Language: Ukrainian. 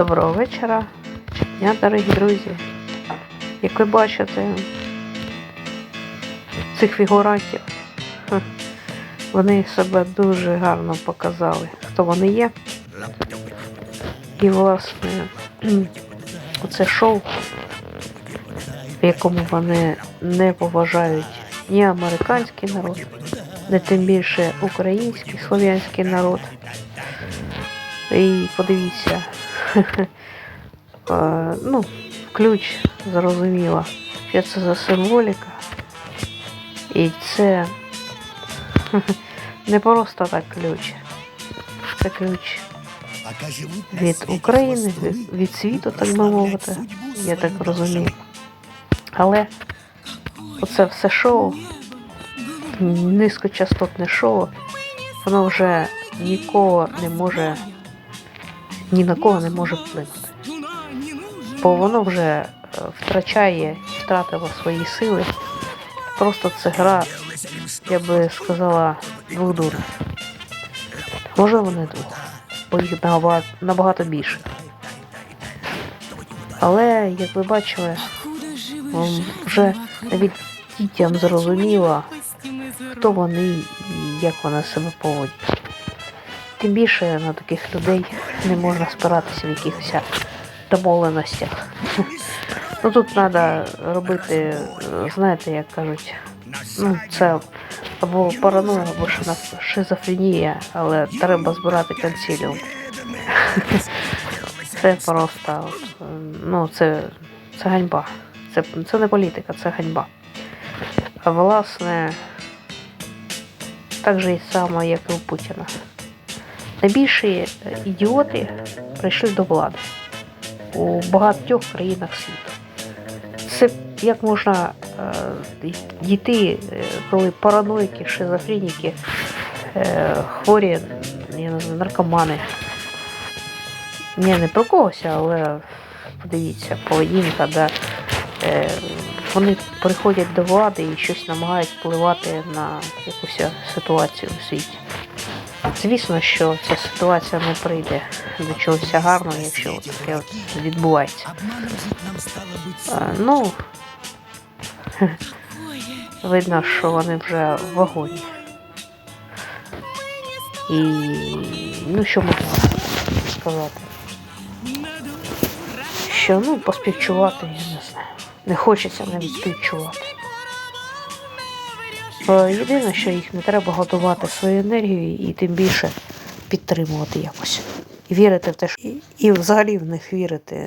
Доброго вечора, дня, дорогі друзі. Як ви бачите, цих фігурантів, вони себе дуже гарно показали, хто вони є. І, власне, оце шоу, в якому вони не поважають ні американський народ, не тим більше український слов'янський народ. І подивіться, ну, ключ зрозуміло, що це за символіка. І це не просто так ключ. Це ключ від України, від світу, так би мовити, я так розумію. Але оце все шоу, низькочастотне шоу, воно вже нікого не може, ні на кого не може вплинути. Бо воно вже е, втрачає, втратило свої сили. Просто це гра, я би сказала, двох дурів. Можливо, не двох, бо їх набагато більше. Але, як ви бачили, вже навіть дітям зрозуміло, хто вони і як вони себе поводять. Тим більше на таких людей не можна спиратися в якихось домовленостях. Ну тут треба робити, знаєте, як кажуть, ну це або параноя, або шизофренія, але треба збирати консиліум. Це просто, ну це, це ганьба. Це, це не політика, це ганьба. А власне, так же і само, як і у Путіна. Найбільші ідіоти прийшли до влади у багатьох країнах світу. Це як можна е, дійти, е, коли параноїки, шизофреніки, е, хворі, я не знаю, наркомани. Ні, не про когось, але подивіться, поведінка, да, е, вони приходять до влади і щось намагають впливати на якусь ситуацію у світі. Звісно, що ця ситуація не прийде до чогось гарного, якщо таке от відбувається. Ну, видно, що вони вже в вагоні. І ну що можна сказати? Що ну поспівчувати, я не знаю. Не хочеться навіть співчувати. Е, Єдине, що їх не треба готувати свою енергію і тим більше підтримувати якось. І вірити в те, що і, і взагалі в них вірити.